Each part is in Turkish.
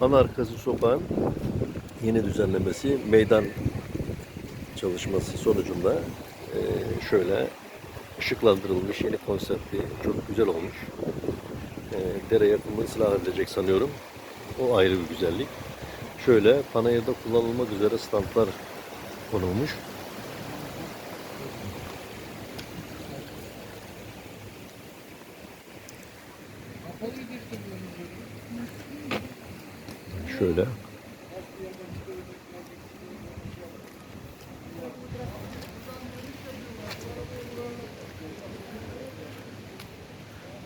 Ana Arkası Sokağın yeni düzenlemesi meydan çalışması sonucunda e, şöyle ışıklandırılmış yeni konseptli çok güzel olmuş. E, dere yakımı ıslah edilecek sanıyorum. O ayrı bir güzellik. Şöyle panayırda kullanılmak üzere standlar konulmuş. Şöyle.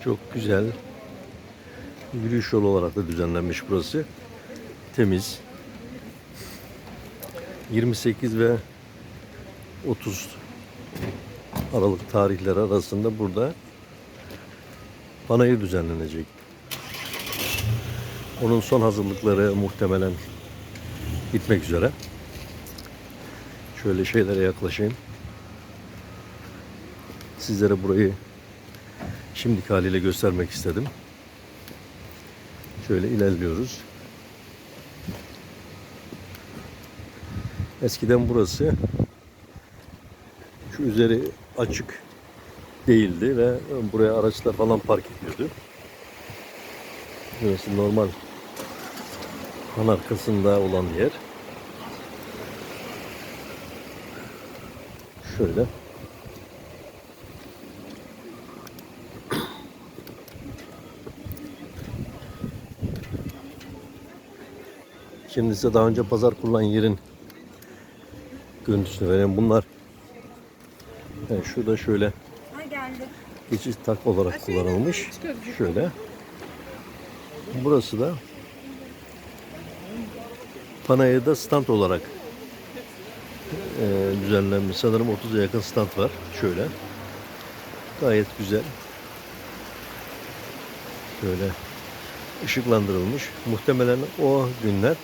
Çok güzel. Yürüyüş yolu olarak da düzenlenmiş burası. Temiz. 28 ve 30 Aralık tarihleri arasında burada panayır düzenlenecek. Onun son hazırlıkları muhtemelen bitmek üzere. Şöyle şeylere yaklaşayım. Sizlere burayı şimdiki haliyle göstermek istedim. Şöyle ilerliyoruz. Eskiden burası şu üzeri açık değildi ve buraya araçlar falan park ediyordu. Burası normal han arkasında olan yer. Şöyle. Şimdi size daha önce pazar kurulan yerin görüntüsünü vereyim. Bunlar yani şurada şöyle geçiş tak olarak kullanılmış. Şöyle. Burası da Panayır'da stand olarak e, düzenlenmiş. Sanırım 30'a yakın stand var. Şöyle. Gayet güzel. Şöyle ışıklandırılmış. Muhtemelen o günler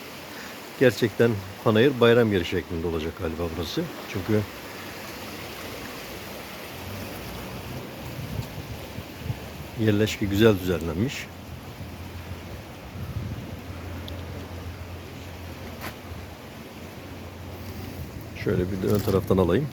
gerçekten Panayır bayram yeri şeklinde olacak galiba burası. Çünkü yerleşke güzel düzenlenmiş. Şöyle bir de ön taraftan alayım.